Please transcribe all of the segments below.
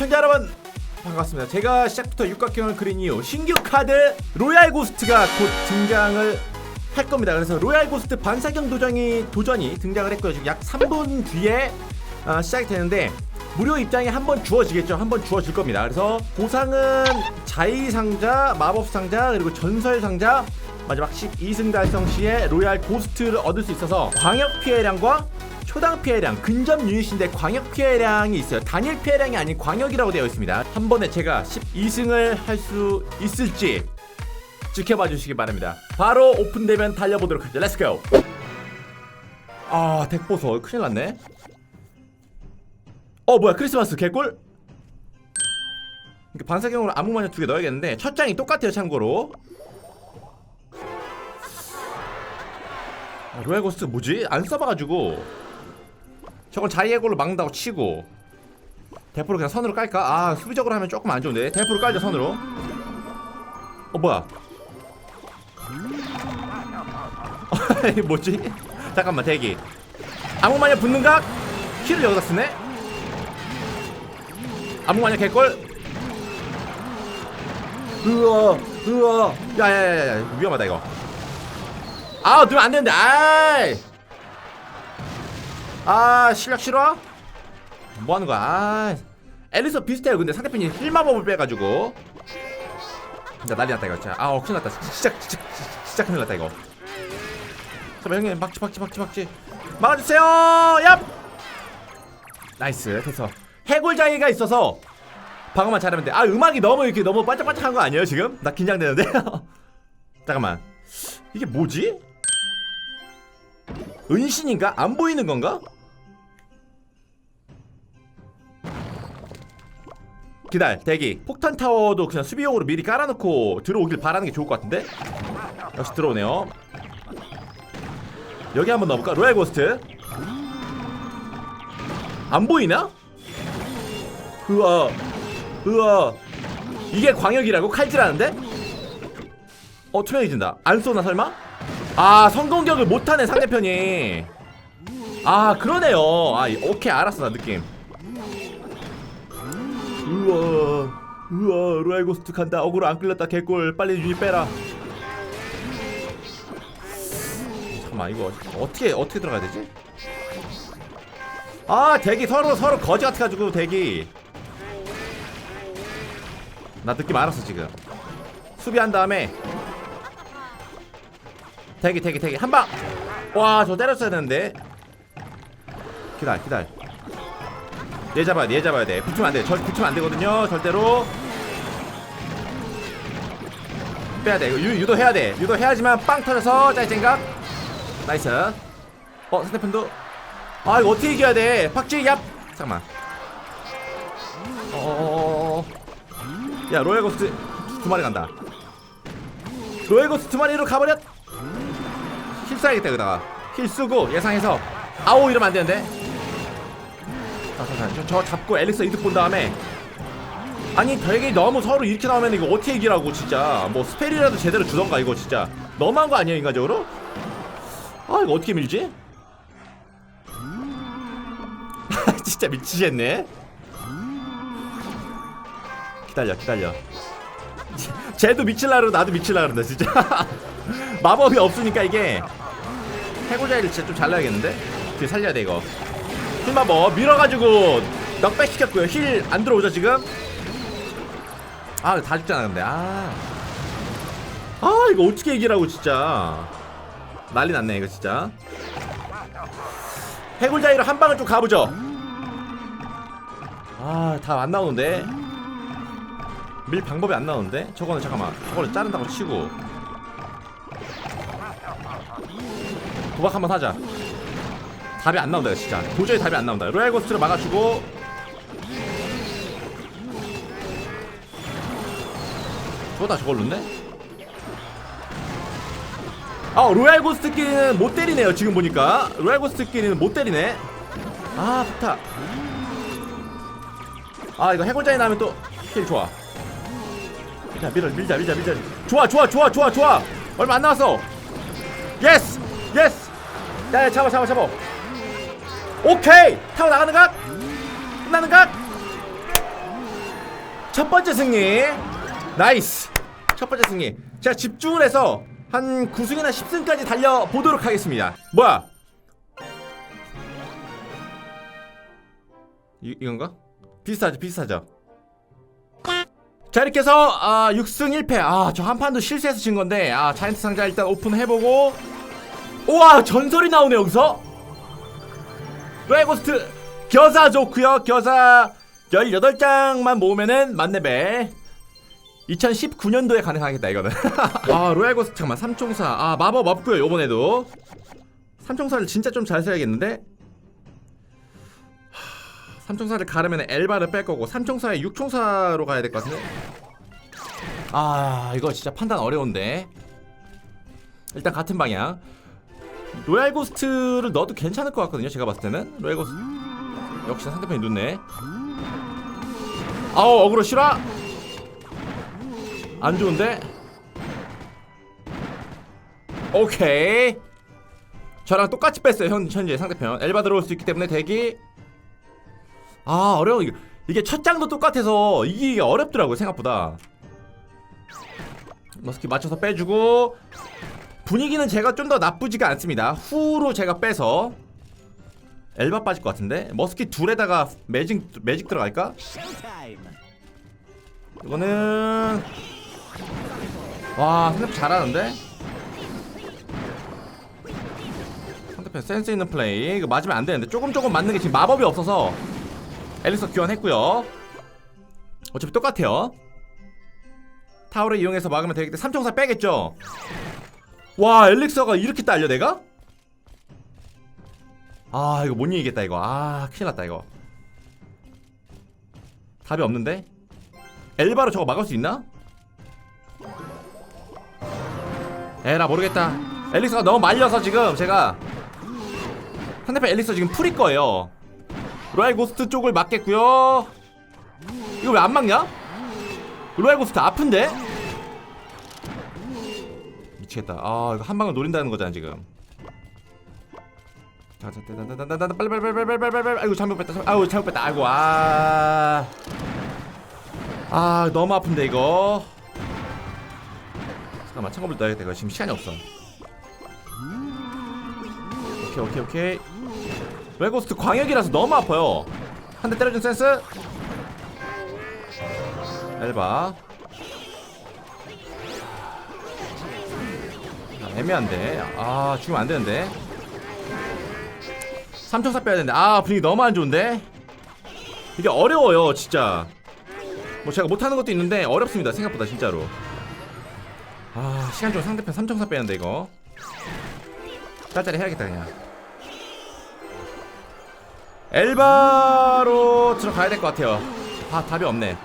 시청자 여러분 반갑습니다. 제가 시작부터 육각형을 그린 이유 신규 카드 로얄 고스트가 곧 등장을 할 겁니다. 그래서 로얄 고스트 반사경 도전이 도전이 등장을 했고요. 지금 약 3분 뒤에 어, 시작이 되는데 무료 입장이 한 번 주어지겠죠. 한 번 주어질 겁니다. 그래서 보상은 자의 상자, 마법 상자 그리고 전설 상자 마지막 12승 달성 시에 로얄 고스트를 얻을 수 있어서 광역 피해량과 초당 피해량 근접 유닛인데 광역 피해량이 있어요. 단일 피해량이 아닌 광역이라고 되어 있습니다. 한 번에 제가 12승을 할 수 있을지 지켜봐 주시기 바랍니다. 바로 오픈되면 달려보도록 하죠. 렛츠고. 아, 덱 보소. 큰일 났네. 어, 뭐야? 크리스마스 개꿀? 반사경으로 암흑마녀 두 개 넣어야겠는데 첫 장이 똑같아요, 참고로. 아, 로얄 고스트 뭐지? 안 써봐가지고 저건 자이의 걸로 막는다고 치고 대포를 그냥 선으로 깔까? 아 수비적으로 하면 조금 안 좋은데 대포를 깔자 선으로 어 뭐야 뭐지? 잠깐만 대기 암흑마녀 붙는각? 키를 여기다 쓰네? 암흑마녀 개꿀? 으아 으아 야야야야 위험하다 이거 아 넣으면 안 되는데 아이 아 실력 싫어? 뭐 하는 거야? 아 앨리스 비슷해요. 근데 상대편이 힐마법을 빼가지고. 진짜 난리 났다 이거. 진짜. 아 어, 큰일 났다. 진짜 진짜 진짜 큰일 났다 이거. 잠깐 형님 막지 막지 막지 막지. 막아주세요! 얍! 나이스 됐어. 해골장애가 있어서 방어만 잘하면 돼아 음악이 너무 이렇게 너무 반짝반짝한 거 아니에요 지금? 나 긴장되는데 잠깐만. 이게 뭐지? 은신인가? 안 보이는 건가? 기다려 대기 폭탄 타워도 그냥 수비용으로 미리 깔아놓고 들어오길 바라는 게 좋을 것 같은데 역시 들어오네요 여기 한번 넣어볼까? 로얄 고스트 안 보이나? 으아 으아 이게 광역이라고? 칼질하는데? 어 투명해진다 안 쏘나 설마? 아 성공격을 못하네 상대편이 아 그러네요 아 오케이 알았어 나 느낌 우와 우와 로얄 고스트 간다. 어그로 안 끌렸다 개꿀. 빨리 유닛 빼라. 잠깐만 이거 어떻게 어떻게 들어가야 되지? 아 대기. 서로 서로 거지 같아가지고 대기. 나 느낌 알았어 지금. 수비한 다음에. 대기 대기 대기. 한방. 와 저 때렸어야 되는데. 기다려 기다려 얘 잡아야 돼 얘 잡아야 돼. 붙으면 안 돼. 절 붙으면 안 되거든요 절대로. 빼야 돼. 이거 유, 유도해야 돼. 유도해야지만 빵 터져서 짤쟁각 나이스. 어 상대편도. 아 이거 어떻게 이겨야 돼? 팍지 얍. 잠깐만. 어어어어. 야 로얄 고스트 두 마리 간다. 로얄 고스트 두 마리로 가버렸. 힐 써야겠다 여기다가. 힐 쓰고 예상해서. 아오 이러면 안 되는데 자자자 저, 저 잡고 앨리스 이득 본 다음에 아니 되게 너무 서로 이렇게 나오면 이거 어떻게 이기라고 진짜. 뭐 스펠이라도 제대로 주던가 이거 진짜. 너무한 거 아니야 인간적으로? 아 이거 어떻게 밀지? 진짜 미치겠네. 기다려 기다려. 쟤도 미칠라 그 나도 미칠라 그런다 진짜. 마법이 없으니까 이게. 해골자리를 진짜 좀 잘라야겠는데? 뒤에 살려야 돼 이거 힐마법 밀어가지고 넉백 시켰고요. 힐 안 들어오죠 지금? 아 다 죽잖아 근데. 아. 아 이거 어떻게 이기라고 진짜. 난리 났네 이거 진짜. 해골자리로 한 방을 좀 가보죠. 아 다 안 나오는데? 밀 방법이 안 나오는데? 저거는 잠깐만 저거를 자른다고 치고. 도박 한번 하자 답이 안 나온다 진짜. 도저히 답이 안 나온다. 로얄 고스트를 막아주고. 저거다 저걸 넣네 아 로얄 고스트끼리는 못 때리네요 지금 보니까. 로얄 고스트끼리는 못 때리네. 아 좋다. 아 이거 해골자에 나면 또힐 좋아. 자 밀어 밀자 밀자 밀자. 좋아 좋아 좋아 좋아 좋아. 얼마 안 남았어. 예스 예스 야 야 잡아 잡아 잡아 오케이! 타고 나가는 각! 끝나는 각! 첫 번째 승리. 나이스. 첫 번째 승리. 제가 집중을 해서 한 9승이나 10승까지 달려보도록 하겠습니다. 뭐야? 이, 이건가? 비슷하죠 비슷하죠? 자 이렇게 해서 아, 6승 1패. 아 저 한 판도 실수해서 진 건데 아 자이언트 상자 일단 오픈해보고. 우와 전설이 나오네 여기서 레고스트 겨사 좋구요. 겨사 18장만 모으면은 만렙에 2019년도에 가능하겠다 이거는. 아 로얄 고스트 잠깐만. 삼총사. 아 마법 없고요 요번에도. 삼총사를 진짜 좀 잘 써야겠는데? 하, 삼총사를 가르면 엘바를 뺄 거고 삼총사에 육총사로 가야 될 것 같은데? 아 이거 진짜 판단 어려운데. 일단 같은 방향 로얄 고스트를 넣어도 괜찮을 것 같거든요 제가 봤을 때는. 로얄 고스트. 역시 상대편이 늦네 아우 어그로 싫어 안 좋은데? 오케이. 저랑 똑같이 뺐어요 현, 현재 상대편. 엘바 들어올 수 있기 때문에 대기. 아 어려워. 이게, 이게 첫 장도 똑같아서 이기기가 어렵더라고요 생각보다. 머스키 맞춰서 빼주고 분위기는 제가 좀 더 나쁘지가 않습니다. 후로 제가 빼서 엘바 빠질 것 같은데? 머스키 둘에다가 매직 매직 들어갈까? 이거는 와 상대편 잘하는데? 상대편 센스 있는 플레이. 이거 맞으면 안 되는데. 조금 조금 맞는 게 지금 마법이 없어서 앨리서 교환했고요. 어차피 똑같아요. 타워를 이용해서 막으면 때문에 삼총사 빼겠죠 와 엘릭서가 이렇게 딸려 내가? 아 이거 못 이기겠다 이거 아 큰일났다 이거 답이 없는데 엘바로 저거 막을 수 있나? 에라 모르겠다 엘릭서가 너무 말려서 지금 제가 상대편 엘릭서 지금 풀일 거예요 로얄 고스트 쪽을 막겠고요 이거 왜 안 막냐? 로얄 고스트 아픈데? 미치겠다. 아 이거 한 방을 노린다는 거잖아 지금. 자자 따다다다다 빨리 빨리 빨리 빨리 빨리 빨리 빨리. 아이고 잘못 뺐다 아이고 잘못 뺐다. 아이고 아. 아 너무 아픈데 이거. 잠깐만 창고불 넣어야겠다 이거. 지금 시간이 없어. 오케이 오케이 오케이. 웨고스트 광역이라서 너무 아파요. 한 대 때려준 센스? 엘바 애매한데 아 죽으면 안 되는데. 삼총사 빼야 되는데. 아 분위기 너무 안 좋은데? 이게 어려워요 진짜. 뭐 제가 못하는 것도 있는데 어렵습니다 생각보다 진짜로. 아 시간 좀 상대편 삼총사 빼는데 이거. 짤짤이 해야겠다 그냥. 엘바로 들어가야 될 것 같아요. 아 답이 없네.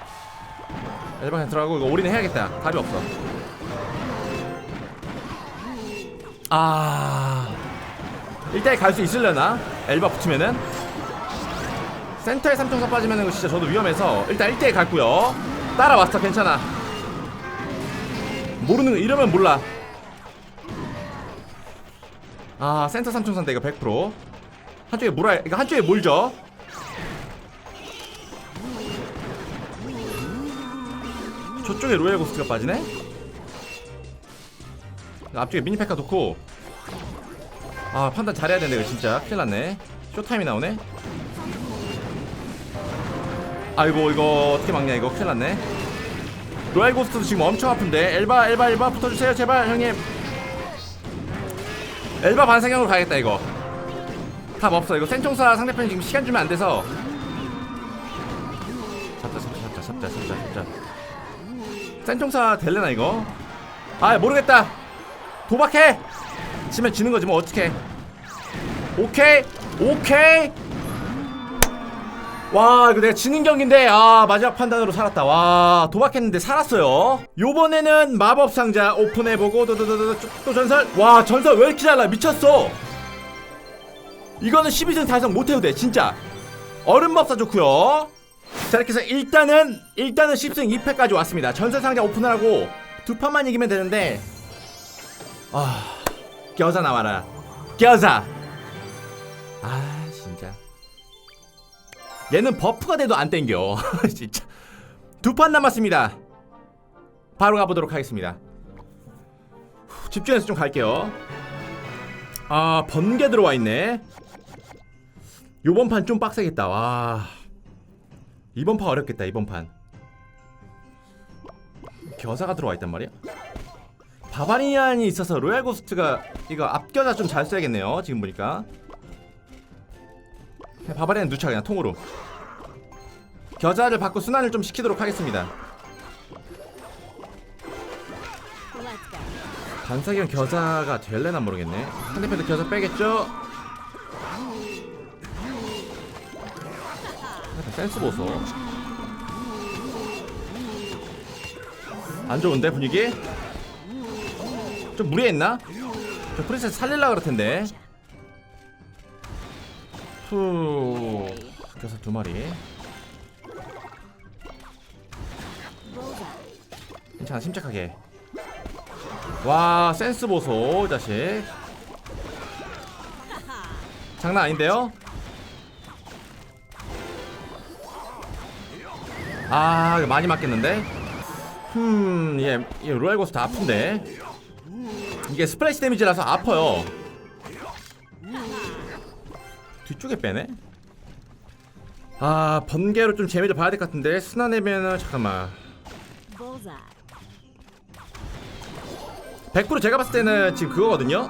엘바 그냥 들어가고 이거 올인을 해야겠다. 답이 없어 아. 1대1 갈수 있으려나? 엘바 붙으면은? 센터에 3총사 빠지면은 진짜 저도 위험해서 일단 1대1 갈고요. 따라왔어 괜찮아. 모르는 거 이러면 몰라. 아 센터 3총사인데 이거 100% 한쪽에 몰아 이거 한쪽에 몰죠. 저쪽에 로얄 고스트가 빠지네 앞쪽에 미니페카 놓고. 아 판단 잘해야 되는데 이거 진짜. 큰일 났네. 쇼타임이 나오네? 아이고 이거 어떻게 막냐 이거. 큰일 났네. 로얄 고스트도 지금 엄청 아픈데. 엘바 엘바 엘바 붙어주세요 제발 형님. 엘바 반사경으로 가야겠다 이거. 답 없어. 이거 센총사 상대편이 지금 시간 주면 안 돼서. 잡자 잡자 잡자 잡자 잡자 센총사 될래나 이거? 아 모르겠다 도박해! 지면 지는 거지 뭐 어떡해. 오케이 오케이! 와 이거 내가 지는 경기인데 아 마지막 판단으로 살았다. 와 도박했는데 살았어요. 요번에는 마법 상자 오픈해보고 또또또또 또 전설? 와 전설 왜 이렇게 잘나 미쳤어. 이거는 12승 달성 못해도 돼 진짜. 얼음법사 좋고요. 자 이렇게 해서 일단은 일단은 10승 2패까지 왔습니다. 전설 상자 오픈하고 두 판만 이기면 되는데 아 겨자 나와라 겨자 아 진짜 얘는 버프가 돼도 안 땡겨 진짜 두 판 남았습니다. 바로 가보도록 하겠습니다. 후, 집중해서 좀 갈게요. 아 번개 들어와 있네. 요번 판 좀 빡세겠다. 와 이번 판 어렵겠다. 이번 판 겨사가 들어와 있단 말이야. 바바리안이 있어서 로얄 고스트가 이거 앞겨자 좀 잘 써야겠네요. 지금 보니까 바바리안 누차 그냥 통으로 겨자를 받고 순환을 좀 시키도록 하겠습니다. 반사기형 겨자가 될래나 모르겠네. 상대편도 겨자 빼겠죠? 센스 보소. 안 좋은데 분위기? 좀 무리했나? 저 프린세스 살릴라 그럴 텐데. 후. 겨자 두 마리. 괜찮아 침착하게. 와 센스 보소 이 자식. 장난 아닌데요? 아 많이 맞겠는데? 흠, 얘, 얘 로얄 고스트 아픈데? 이게 스플래시 데미지라서 아파요. 뒤쪽에 빼네? 아 번개로 좀 재미를 봐야 될 것 같은데 순환내면은 잠깐만 Bullseye. 100% 제가 봤을 때는 지금 그거거든요.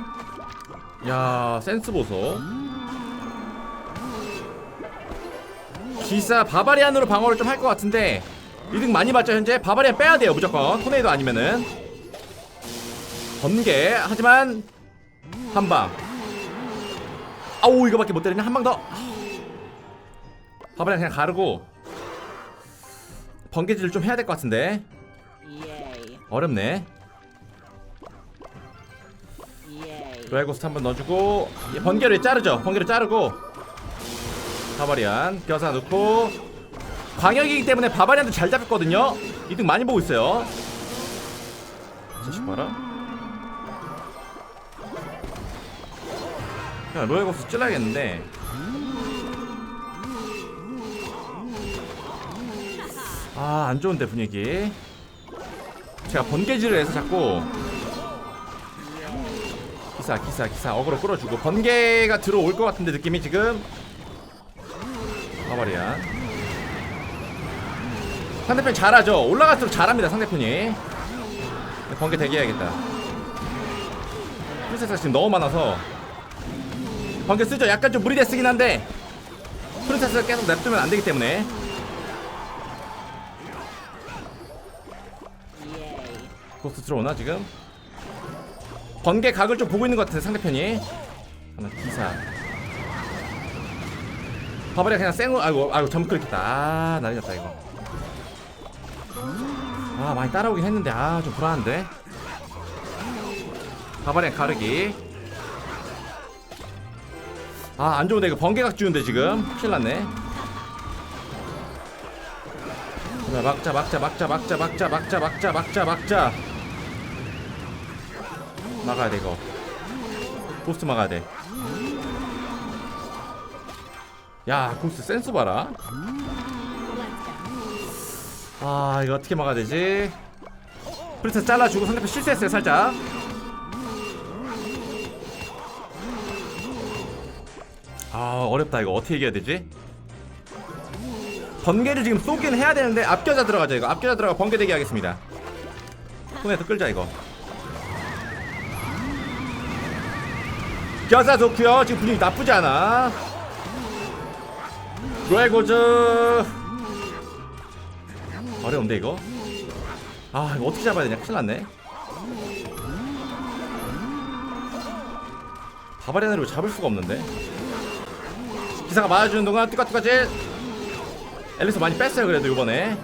야 센스 보소. 기사 바바리안으로 방어를 좀 할 것 같은데 이득 많이 받죠 현재 바바리안 빼야 돼요 무조건 토네이도 아니면은 번개. 하지만 한방. 아우 이거밖에 못 때리냐 한 방 더. 바바리안 그냥 가르고 번개질을 좀 해야 될 것 같은데. 어렵네. 로얄고스트 한번 넣어주고 얘 번개를 자르죠. 번개를 자르고. 바바리안 겨사 넣고. 광역이기 때문에 바바리안도 잘 잡혔거든요. 이득 많이 보고 있어요. 자식 봐라 그냥 로얄고스트 찔러야겠는데. 아 안좋은데 분위기. 제가 번개질을 해서 자꾸 기사 기사 기사 어그로 끌어주고 번개가 들어올 것 같은데 느낌이 지금? 바바리안 상대편 잘하죠? 올라갈수록 잘합니다 상대편이. 번개 대기해야겠다. 프린세스가 지금 너무 많아서 번개 쓰죠. 약간 좀 무리돼 쓰긴 한데 프린세스가 계속 냅두면 안 되기 때문에. 고스트 들어오나 지금? 번개 각을 좀 보고 있는 것 같은데 상대편이. 하나 기사. 바바리가 그냥 쌩으로 아이고 아이고 점프 클릭했다. 아 난리 났다 이거. 아 많이 따라오긴 했는데 아 좀 불안한데? 바바리가 가르기 아 안좋은데 이거 번개각 주는데 지금? 큰일났네. 자, 막자 막자 막자 막자 막자 막자 막자 막자 막자. 막아야 돼 이거. 고스트 막아야 돼야 고스트 센스 봐라. 아 이거 어떻게 막아야 되지? 프리스 잘라주고 상대편 실수했어요 살짝 어렵다. 이거 어떻게 이겨야 되지? 번개를 지금 쏘긴 해야 되는데 앞겨자 들어가죠 이거. 앞겨자 들어가 번개 대기 하겠습니다. 손에 더 끌자 이거. 겨자 좋고요. 지금 분위기 나쁘지 않아. 로얄 고즈. 어려운데 이거? 아 이거 어떻게 잡아야 되냐? 큰일 났네. 바바리안으로 잡을 수가 없는데 기사가 맞아주는 동안 뚜까뚜까질 앨리스 많이 뺐어요 그래도 이번에.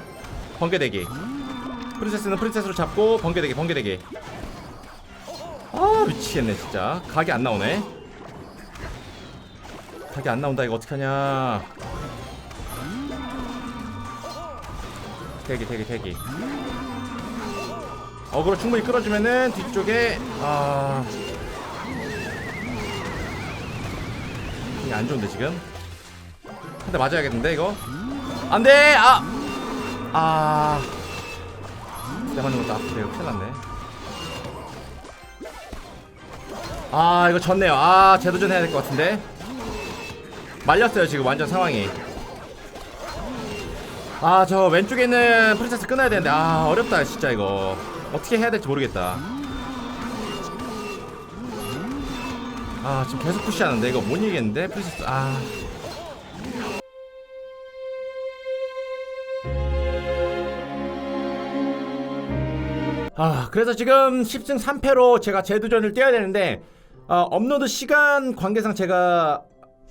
번개대기. 프린세스는 프린세스로 잡고 번개대기 번개대기. 아 미치겠네 진짜. 각이 안 나오네. 각이 안 나온다 이거 어떡하냐. 대기 대기 대기. 어그로 충분히 끌어주면은 뒤쪽에 아. 이게 안 좋은데 지금 한대 맞아야겠는데 이거? 안돼! 아! 아. 내가 맞는 것도 아프네요 큰일 났네. 아 이거 졌네요. 아 재도전 해야 될 것 같은데? 말렸어요 지금 완전 상황이. 아 저 왼쪽에 있는 프린세스 끊어야 되는데. 아 어렵다 진짜 이거. 어떻게 해야 될지 모르겠다. 아 지금 계속 푸시하는데 이거 못 이기겠는데 프린세스? 아 아 그래서 지금 10승 3패로 제가 재도전을 뛰어야 되는데 어, 업로드 시간 관계상 제가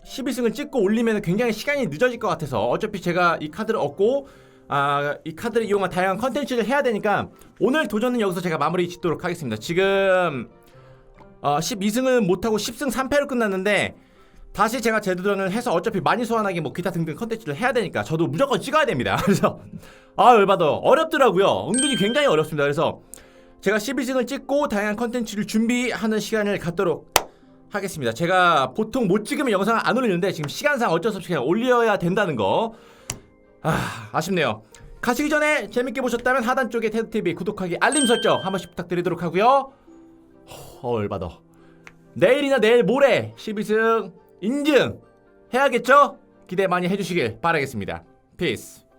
12승을 찍고 올리면 굉장히 시간이 늦어질 것 같아서 어차피 제가 이 카드를 얻고 아, 이 카드를 이용한 다양한 컨텐츠를 해야 되니까 오늘 도전은 여기서 제가 마무리 짓도록 하겠습니다. 지금 어, 12승을 못하고 10승 3패로 끝났는데 다시 제가 재도전을 해서 어차피 많이 소환하기 뭐 기타 등등 컨텐츠를 해야 되니까 저도 무조건 찍어야 됩니다. 그래서 아 열받아 어렵더라고요. 은근히 굉장히 어렵습니다. 그래서 제가 12승을 찍고 다양한 컨텐츠를 준비하는 시간을 갖도록 하겠습니다. 제가 보통 못 찍으면 영상을 안 올리는데 지금 시간상 어쩔 수 없이 그냥 올려야 된다는 거. 아, 아쉽네요. 가시기 전에 재밌게 보셨다면 하단 쪽에 테드TV 구독하기 알림 설정 한 번씩 부탁드리도록 하고요. 어, 열받아. 내일이나 내일 모레 12승 인증 해야겠죠? 기대 많이 해주시길 바라겠습니다. 피스.